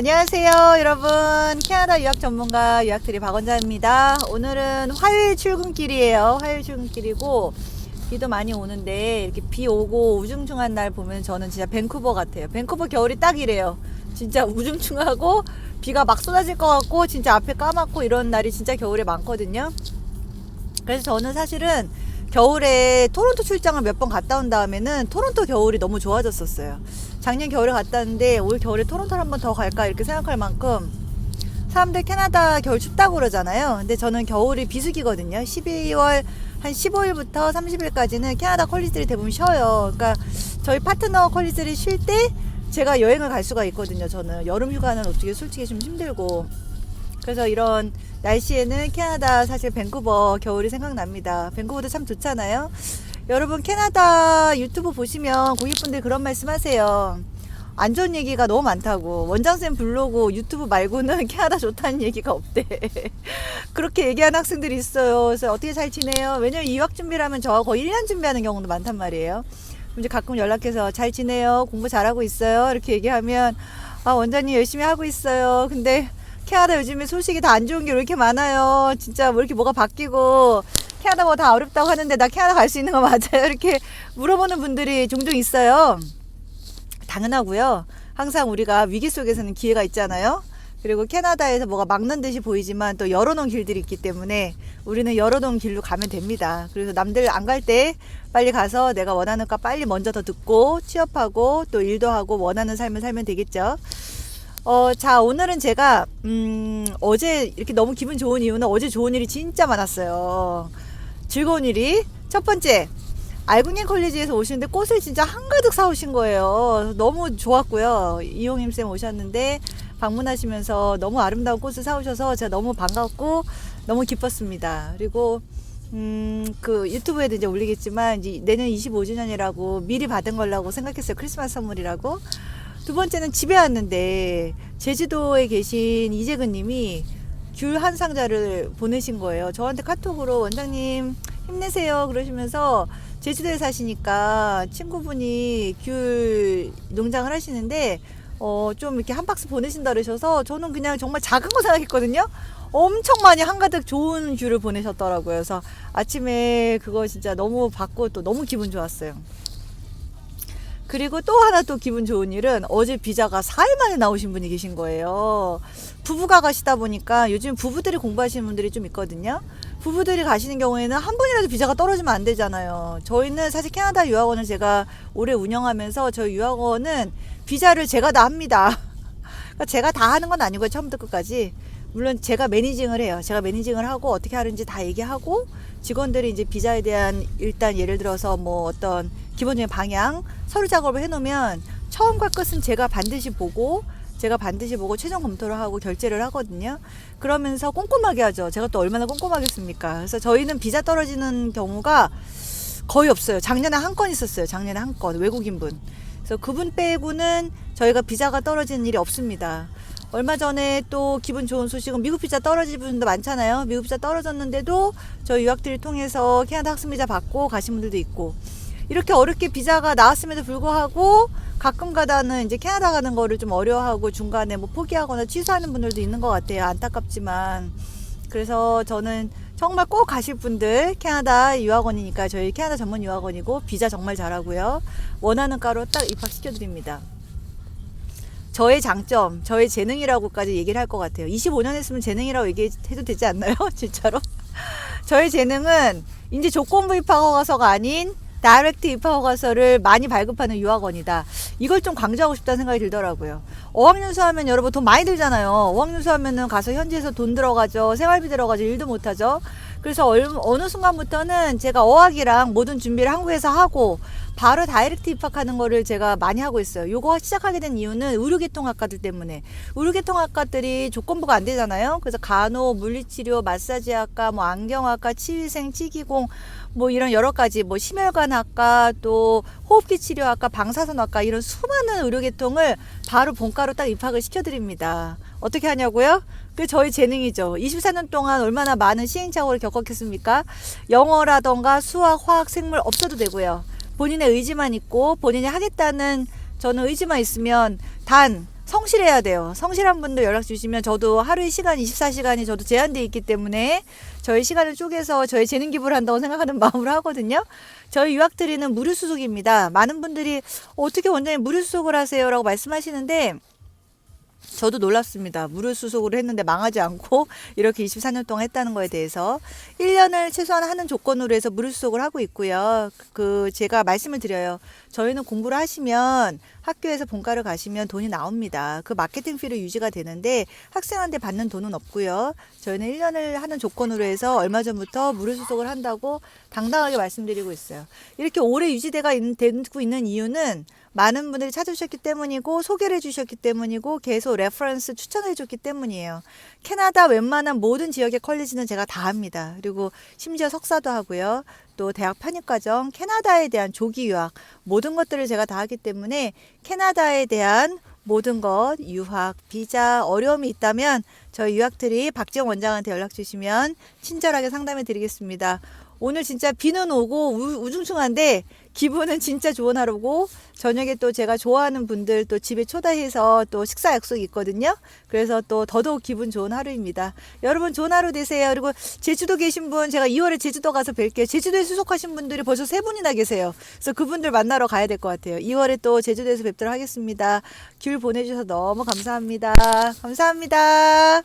안녕하세요, 여러분. 캐나다 유학 전문가 유학트리 박원자입니다. 오늘은 화요일 출근길이에요. 화요일 출근길이고 비도 많이 오는데 이렇게 비 오고 우중충한 날 보면 저는 진짜 밴쿠버 같아요. 밴쿠버 겨울이 딱 이래요. 진짜 우중충하고 비가 막 쏟아질 것 같고 진짜 앞에 까맣고 이런 날이 진짜 겨울에 많거든요. 그래서 저는 사실은 겨울에 토론토 출장을 몇 번 갔다 온 다음에는 토론토 겨울이 너무 좋아졌었어요. 작년 겨울에 갔다 왔는데 올 겨울에 토론토를 한 번 더 갈까 이렇게 생각할 만큼 사람들 캐나다 겨울 춥다고 그러잖아요. 근데 저는 겨울이 비수기거든요. 12월 한 15일부터 30일까지는 캐나다 컬리지들이 대부분 쉬어요. 그러니까 저희 파트너 컬리지들이 쉴 때 제가 여행을 갈 수가 있거든요. 저는 여름 휴가는 어떻게 솔직히 좀 힘들고 그래서 이런 날씨에는 캐나다 사실 밴쿠버 겨울이 생각납니다. 밴쿠버도 참 좋잖아요. 여러분 캐나다 유튜브 보시면 고객분들 그런 말씀하세요. 안 좋은 얘기가 너무 많다고 원장쌤 블로그 유튜브 말고는 캐나다 좋다는 얘기가 없대. 그렇게 얘기하는 학생들이 있어요. 그래서 어떻게 잘 지내요? 왜냐면 이학 준비를 하면 저 거의 1년 준비하는 경우도 많단 말이에요. 이제 가끔 연락해서 잘 지내요? 공부 잘하고 있어요? 이렇게 얘기하면 아 원장님 열심히 하고 있어요. 근데 캐나다 요즘에 소식이 다 안 좋은 게 왜 이렇게 많아요. 진짜 뭐 이렇게 뭐가 바뀌고 캐나다 뭐 다 어렵다고 하는데 나 캐나다 갈 수 있는 거 맞아요? 이렇게 물어보는 분들이 종종 있어요. 당연하고요. 항상 우리가 위기 속에서는 기회가 있잖아요. 그리고 캐나다에서 뭐가 막는 듯이 보이지만 또 열어놓은 길들이 있기 때문에 우리는 열어놓은 길로 가면 됩니다. 그래서 남들 안 갈 때 빨리 가서 내가 원하는 거 빨리 먼저 더 듣고 취업하고 또 일도 하고 원하는 삶을 살면 되겠죠. 어, 자, 오늘은 제가, 음, 어제 이렇게 너무 기분 좋은 이유는 어제 좋은 일이 진짜 많았어요. 즐거운 일이. 첫 번째, 알구님 컬리지에서 오시는데 꽃을 진짜 한가득 사오신 거예요. 너무 좋았고요. 이용임 쌤 오셨는데 방문하시면서 너무 아름다운 꽃을 사오셔서 제가 너무 반갑고 너무 기뻤습니다. 그리고 음, 그 유튜브에도 이제 올리겠지만 이제 내년 25주년이라고 미리 받은 걸라고 생각했어요. 크리스마스 선물이라고. 두 번째는 집에 왔는데 제주도에 계신 이재근 님이 귤 한 상자를 보내신 거예요. 저한테 카톡으로 원장님 힘내세요 그러시면서 제주도에 사시니까 친구분이 귤 농장을 하시는데 어, 좀 이렇게 한 박스 보내신다 그러셔서 저는 그냥 정말 작은 거 생각했거든요. 엄청 많이 한가득 좋은 귤을 보내셨더라고요. 그래서 아침에 그거 진짜 너무 받고 또 너무 기분 좋았어요. 그리고 또 하나 또 기분 좋은 일은 어제 비자가 4일 만에 나오신 분이 계신 거예요. 부부가 가시다 보니까 요즘 부부들이 공부하시는 분들이 좀 있거든요. 부부들이 가시는 경우에는 한 분이라도 비자가 떨어지면 안 되잖아요. 저희는 사실 캐나다 유학원을 제가 오래 운영하면서 저희 유학원은 비자를 제가 다 합니다. 그러니까 제가 다 하는 건 아니고요. 처음부터 끝까지. 물론 제가 매니징을 해요. 제가 매니징을 하고 어떻게 하는지 다 얘기하고 직원들이 이제 비자에 대한 일단 예를 들어서 뭐 어떤 기본적인 방향 서류 작업을 해놓으면 처음과 끝은 제가 반드시 보고 제가 반드시 보고 최종 검토를 하고 결제를 하거든요. 그러면서 꼼꼼하게 하죠. 제가 또 얼마나 꼼꼼하겠습니까? 그래서 저희는 비자 떨어지는 경우가 거의 없어요. 작년에 한 건 있었어요. 작년에 한 건 외국인 분. 그래서 그분 빼고는 저희가 비자가 떨어지는 일이 없습니다. 얼마 전에 또 기분 좋은 소식은 미국 비자 떨어진 분도 많잖아요. 미국 비자 떨어졌는데도 저희 유학들을 통해서 캐나다 학생 비자 받고 가신 분들도 있고 이렇게 어렵게 비자가 나왔음에도 불구하고 가끔 가다는 이제 캐나다 가는 거를 좀 어려워하고 중간에 뭐 포기하거나 취소하는 분들도 있는 것 같아요. 안타깝지만 그래서 저는 정말 꼭 가실 분들 캐나다 유학원이니까 저희 캐나다 전문 유학원이고 비자 정말 잘하고요. 원하는 과로 딱 입학시켜 드립니다. 저의 장점, 저의 재능이라고까지 얘기를 할 것 같아요. 25년 했으면 재능이라고 얘기해도 되지 않나요? 진짜로? 저의 재능은 이제 조건부 입학 허가서가 아닌 다이렉트 입학 허가서를 많이 발급하는 유학원이다. 이걸 좀 강조하고 싶다는 생각이 들더라고요. 어학연수 하면 여러분 돈 많이 들잖아요. 어학연수 하면은 가서 현지에서 돈 들어가죠. 생활비 들어가죠. 일도 못 하죠. 그래서 얼, 어느 순간부터는 제가 어학이랑 모든 준비를 한국에서 하고 바로 다이렉트 입학하는 거를 제가 많이 하고 있어요. 요거 시작하게 된 이유는 의료계통학과들 때문에 의료계통학과들이 조건부가 안 되잖아요. 그래서 간호, 물리치료, 마사지학과, 뭐 안경학과, 치위생, 치기공 뭐 이런 여러 가지 뭐 심혈관학과 또 호흡기 치료학과, 방사선학과 이런 수많은 의료계통을 바로 본과로 딱 입학을 시켜드립니다. 어떻게 하냐고요? 그 저희 재능이죠. 24년 동안 얼마나 많은 시행착오를 겪었겠습니까? 영어라던가 수학, 화학, 생물 없어도 되고요. 본인의 의지만 있고 본인이 하겠다는 저는 의지만 있으면 단 성실해야 돼요. 성실한 분들 연락 주시면 저도 하루에 시간 24시간이 저도 제한돼 있기 때문에 저희 시간을 쪼개서 저희 재능 기부를 한다고 생각하는 마음으로 하거든요. 저희 유학드리는 무료 수속입니다. 많은 분들이 어떻게 원장님 무료 수속을 하세요라고 말씀하시는데 저도 놀랍습니다. 무료 수속으로 했는데 망하지 않고 이렇게 24년 동안 했다는 거에 대해서 1년을 최소한 하는 조건으로 해서 무료 수속을 하고 있고요. 그 제가 말씀을 드려요. 저희는 공부를 하시면 학교에서 본과를 가시면 돈이 나옵니다. 그 마케팅 피로 유지가 되는데 학생한테 받는 돈은 없고요. 저희는 1년을 하는 조건으로 해서 얼마 전부터 무료 수속을 한다고 당당하게 말씀드리고 있어요. 이렇게 오래 유지되가 있- 되고 있는 이유는 많은 분들이 찾아주셨기 때문이고 소개를 해주셨기 때문이고 계속 레퍼런스 추천해줬기 때문이에요. 캐나다 웬만한 모든 지역의 컬리지는 제가 다 합니다. 그리고 심지어 석사도 하고요. 또 대학 편입과정, 캐나다에 대한 조기 유학 모든 것들을 제가 다 하기 때문에 캐나다에 대한 모든 것 유학 비자 어려움이 있다면 저희 유학들이 박지영 원장한테 연락 주시면 친절하게 상담해 드리겠습니다. 오늘 진짜 비는 오고 우, 우중충한데 기분은 진짜 좋은 하루고 저녁에 또 제가 좋아하는 분들 또 집에 초대해서 또 식사 약속이 있거든요. 그래서 또 더더욱 기분 좋은 하루입니다. 여러분 좋은 하루 되세요. 그리고 제주도 계신 분 제가 2월에 제주도 가서 뵐게요. 제주도에 수속하신 분들이 벌써 세 분이나 계세요. 그래서 그분들 만나러 가야 될 것 같아요. 2월에 또 제주도에서 뵙도록 하겠습니다. 귤 보내주셔서 너무 감사합니다. 감사합니다.